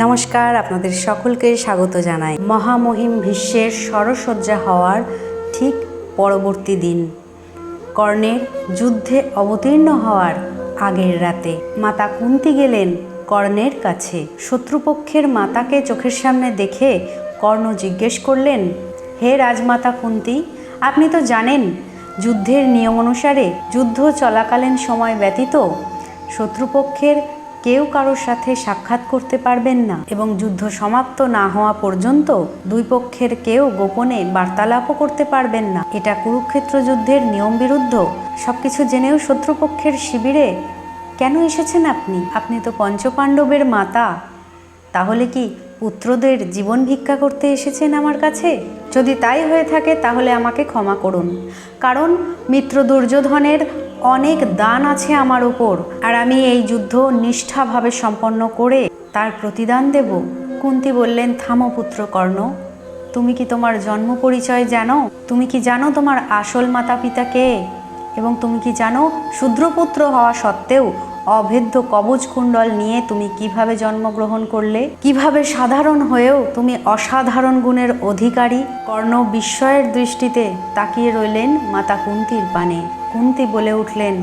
নমস্কার, আপনাদের সকলকে স্বাগত জানাই। মহামহিম ভীষ্মের সরসজ্জা হওয়ার ঠিক পরবর্তী দিন। কর্ণের যুদ্ধে অবতীর্ণ হওয়ার আগের রাতে মাতা কুন্তি গেলেন কর্ণের কাছে। শত্রুপক্ষের মাতাকে চোখের সামনে দেখে কর্ণ জিজ্ঞেস করলেন, হে রাজমাতা কুন্তি, আপনি তো জানেন যুদ্ধের নিয়ম অনুসারে যুদ্ধ চলাকালীন সময় ব্যতীত শত্রুপক্ষের কেউ কারোর সাথে সাক্ষাৎ করতে পারবেন না এবং যুদ্ধ সমাপ্ত না হওয়া পর্যন্ত দুই পক্ষের কেউ গোপনে বার্তালাপও করতে পারবেন না। এটা কুরুক্ষেত্র যুদ্ধের নিয়ম বিরুদ্ধ। সবকিছু জেনেও শত্রুপক্ষের শিবিরে কেন এসেছেন আপনি? আপনি তো পঞ্চপাণ্ডবের মাতা। তাহলে কি পুত্রদের জীবন ভিক্ষা করতে এসেছেন আমার কাছে? যদি তাই হয়ে থাকে তাহলে আমাকে ক্ষমা করুন। কারণ মিত্র দুর্যোধনের অনেক দান আছে আমার উপর, আর আমি এই যুদ্ধ নিষ্ঠাভাবে সম্পন্ন করে তার প্রতিদান দেব। কুন্তি বললেন, থামো পুত্র কর্ণ তুমি কি তোমার জন্ম পরিচয় জানো? তুমি কি জানো তোমার আসল মাতা পিতা কে? এবং তুমি কি জানো শূদ্রপুত্র হওয়া সত্ত্বেও অভেদ্য কবচ কুণ্ডল নিয়ে তুমি কীভাবে জন্মগ্রহণ করলে? কীভাবে সাধারণ হয়েও তুমি অসাধারণ গুণের অধিকারী? কর্ণ বিস্ময়ের দৃষ্টিতে তাকিয়ে রইলেন মাতা কুন্তির পানে। কুন্তি বলে উঠলেন,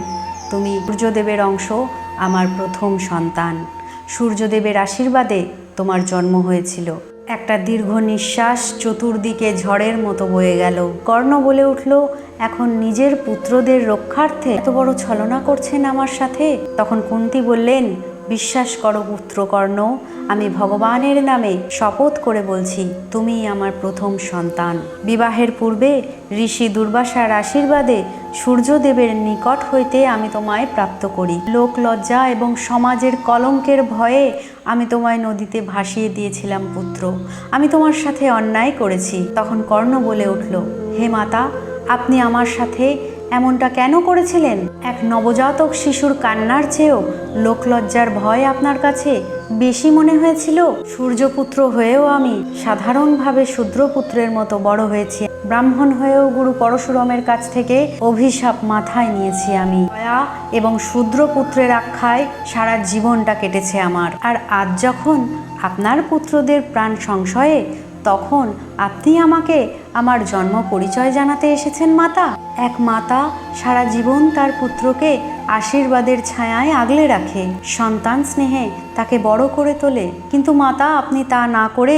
তুমি সূর্যদেবের অংশ, আমার প্রথম সন্তান। সূর্যদেবের আশীর্বাদে তোমার জন্ম হয়েছিল। একটা দীর্ঘ নিঃশ্বাস চতুর্দিকে ঝড়ের মতো বয়ে গেল। কর্ণ বলে উঠল, এখন নিজের পুত্রদের রক্ষার্থে এত বড় ছলনা করছেন আমার সাথে? তখন কুন্তি বললেন, বিশ্বাস করো পুত্র কর্ণ, আমি ভগবানের নামে শপথ করে বলছি তুমি আমার প্রথম সন্তান। বিবাহের পূর্বে ঋষি দুর্বাসার আশীর্বাদে সূর্যদেবের নিকট হইতে আমি তোমায় প্রাপ্ত করি। লোক লজ্জা এবং সমাজের কলঙ্কের ভয়ে আমি তোমায় নদীতে ভাসিয়ে দিয়েছিলাম, পুত্র। আমি তোমার সাথে অন্যায় করেছি। তখন কর্ণ বলে উঠল, হে মাতা, আপনি আমার সাথে এমনটা কেন করেছিলেন? এক নবজাতক শিশুর কান্নার চেয়েও লোকলজ্জার ভয় আপনার কাছে বেশি মনে হয়েছিল? সূর্যপুত্র হয়েও আমি সাধারণভাবে শূদ্রপুত্রের মতো বড় হয়েছি। ব্রাহ্মণ হয়েও গুরু পরশুরামের কাছ থেকে অভিশাপ মাথায় নিয়েছি আমি। দয়া এবং শূদ্র পুত্রের আখ্যায় সারা জীবনটা কেটেছে আমার। আর আজ যখন আপনার পুত্রদের প্রাণ সংশয়ে, তখন আপনি আমাকে আমার জন্ম পরিচয় জানাতে এসেছেন মাতা। এক মাতা সারা জীবন তার পুত্রকে আশীর্বাদের ছায়ায় আগলে রাখে। সন্তান স্নেহে তাকে বড় করে তোলে। কিন্তু মাতা, আপনি তা না করে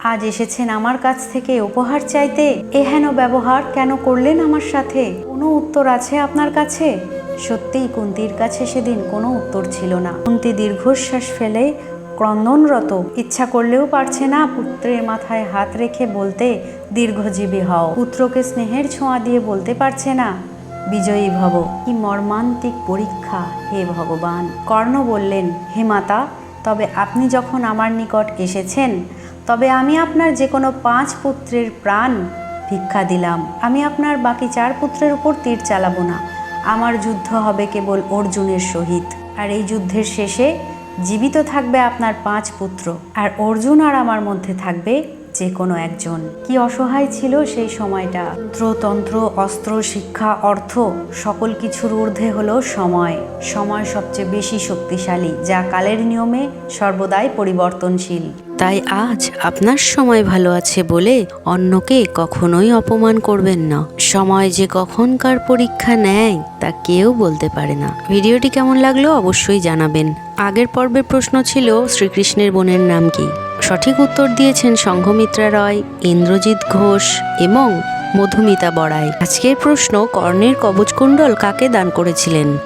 আজ এসেছেন আমার কাছ থেকে উপহার চাইতে। এহেন ব্যবহার কেন করলেন আমার সাথে? কোনো উত্তর আছে আপনার কাছে? সত্যিই কুন্তির কাছে সেদিন কোনো উত্তর ছিল না। কুন্তি দীর্ঘশ্বাস ফেলে ক্রন্দনরত। ইচ্ছা করলেও পারছে না পুত্রের মাথায় হাত রেখে বলতে, দীর্ঘজীবী হও। পুত্রকে স্নেহের ছোঁয়া দিয়ে বলতে পারছে না, বিজয়ী ভব। কি মর্মান্তিক পরীক্ষা, হে ভগবান। কর্ণ বললেন, হে মাতা, তবে আপনি যখন আমার নিকট এসেছেন তবে আমি আপনার যে কোনো পাঁচ পুত্রের প্রাণ ভিক্ষা দিলাম। আমি আপনার বাকি চার পুত্রের উপর তীর চালাবো না। আমার যুদ্ধ হবে কেবল অর্জুনের সহিত। আর এই যুদ্ধের শেষে জীবিত থাকবে আপনার পাঁচ পুত্র। আর অর্জুন আর আমার মধ্যে থাকবে যে কোনো একজন। কি অসহায় ছিল সেই সময়টা। তন্ত্র অস্ত্র, শিক্ষা, অর্থ সকল কিছুর ঊর্ধ্বে হলো সময়। সময় সবচেয়ে বেশি শক্তিশালী, যা কালের নিয়মে সর্বদাই পরিবর্তনশীল। তাই আজ আপনার সময় ভালো আছে বলে অন্যকে কখনোই অপমান করবেন না। সময় যে কখনকার পরীক্ষা নেয়, তা কেউ বলতে পারে না। ভিডিওটি কেমন লাগল অবশ্যই জানাবেন। আগের পর্বের প্রশ্ন ছিল, শ্রীকৃষ্ণের বোনের নাম কি? সঠিক উত্তর দিয়েছেন সংঘমিত্রা রয়, ইন্দ্রজিৎ ঘোষ এবং মধুমিতা বড়াই। আজকের প্রশ্ন, কর্ণের কবচকুণ্ডল কাকে দান করেছিলেন?